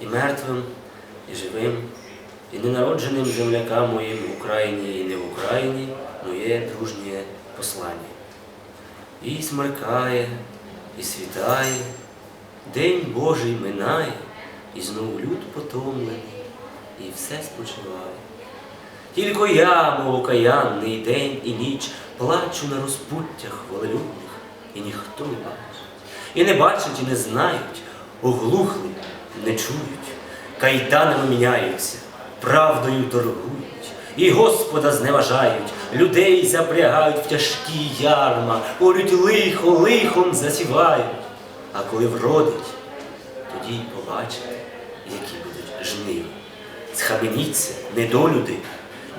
і мертвим, і живим, і ненародженим землякам моїм в Україні і не в Україні моє дружнє послання. І смеркає, і світає, День Божий минає, і знову люд потомлений, і все спочиває. Тільки я, мов окаянний день і ніч, плачу на розпуттях волелюбних, і ніхто не бачить. І не бачать, і не знають, оглухли, не чують, кайданами міняються, правдою торгують, і Господа зневажають, людей запрягають в тяжкі ярма, орють лихо, лихом засівають. А коли вродить, тоді й побачите, які будуть жниви. Схаменіться, недолюди,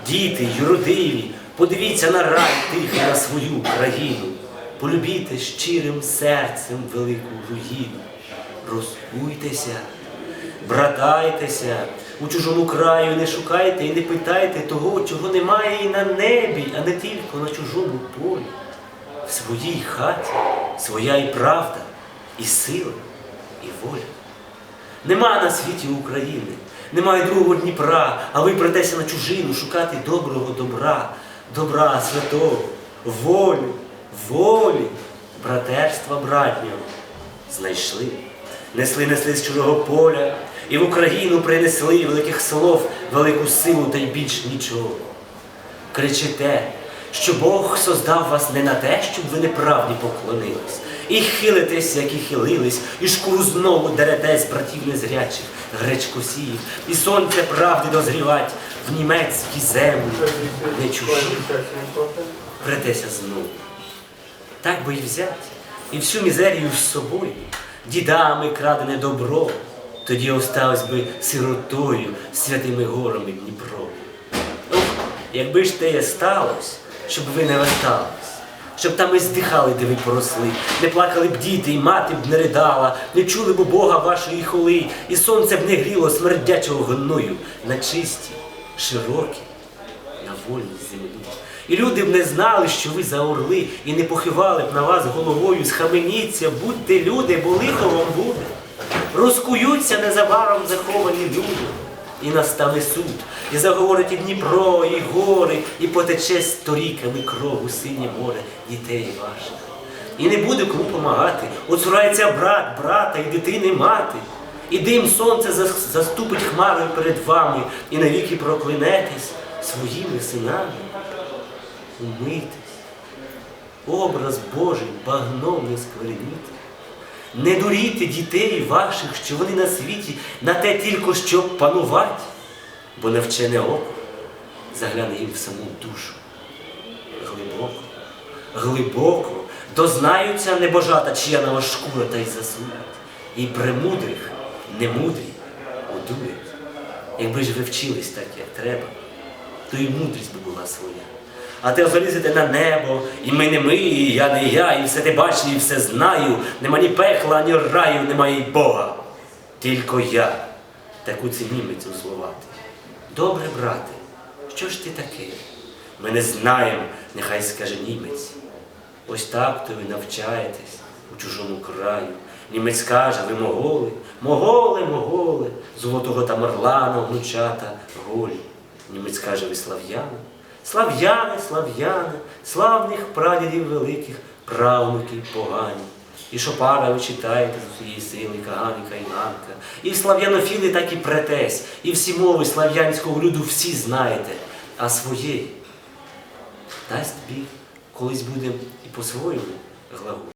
діти, юродиві, подивіться на рай тихий на свою країну, полюбіте щирим серцем велику руїну, розкуйтеся, братайтеся, у чужому краю не шукайте і не питайте того, чого немає і на небі, а не тільки на чужому полі. В своїй хаті своя і правда, і сила, і воля. Нема на світі України, немає другого Дніпра, а ви придеться на чужину шукати доброго добра, добра святого, волю, волі, братерства братнього. Знайшли, несли, несли з чужого поля, і в Україну принесли великих слов, велику силу та й більш нічого. Кричите, що Бог создав вас не на те, щоб ви неправді поклонились, і хилитесь, як і хилились, і шкуру знову дерете з братів незрячих, гречкосіїв, і сонце правди дозрівать в німецькі землі, не чужі, претеся знову. Так би і взять, і всю мізерію з собою, дідами крадене добро, тоді осталось би сиротою святими горами Дніпро. Ох, якби ж те сталося, щоб ви не вертались, щоб там і здихали, де ви поросли, не плакали б діти, і мати б не ридала, не чули б Бога вашої холи, і сонце б не гріло смердячого гною на чисті, широкі, на вольній землі. І люди б не знали, що ви за орли, і не похивали б на вас головою, схаменіться, будьте люди, бо лихо вам буде. Розкуються незабаром заховані люди, і настане суд, і заговорить і Дніпро, і гори, і потече сторіками кров у синє море дітей ваших. І не буде кому помагати, оцурається брат, брата і дитини мати. І дим сонце заступить хмарою перед вами, і навіки проклинетесь своїми синами. Умийтесь, образ Божий багном не скверніть. Не дуріте дітей ваших, що вони на світі на те тільки щоб панувати, бо навчене око загляне їм в саму душу. Глибоко, глибоко дознаються небожата, чия нова шкура та й засудять. І премудрих, немудрі одурять. Якби ж ви вчились так, як треба, то і мудрість би була своя. А ти залізете на небо, і ми не ми, і я не я, і все ти бачу, і все знаю. Нема ні пекла, ні раю, немає й Бога. Тільки я таку це німець. Добре, брате, що ж ти таке? Ми не знаємо, нехай скаже німець. Ось так то ви навчаєтесь у чужому краю. Німець каже, ви моголи, моголи, моголи, золотого тамарлана, внучата, голі. Німець каже, ви слав'яни. Слав'яни, слав'яни, славних прадідів великих, правнуків погані. І Шопара ви читаєте з усієї сили, Каганіка, Іванка. І слав'янофіли так і претесь, і всі мови слав'янського люду всі знаєте, а своєї дасть тобі колись буде і по-своєму глаголь.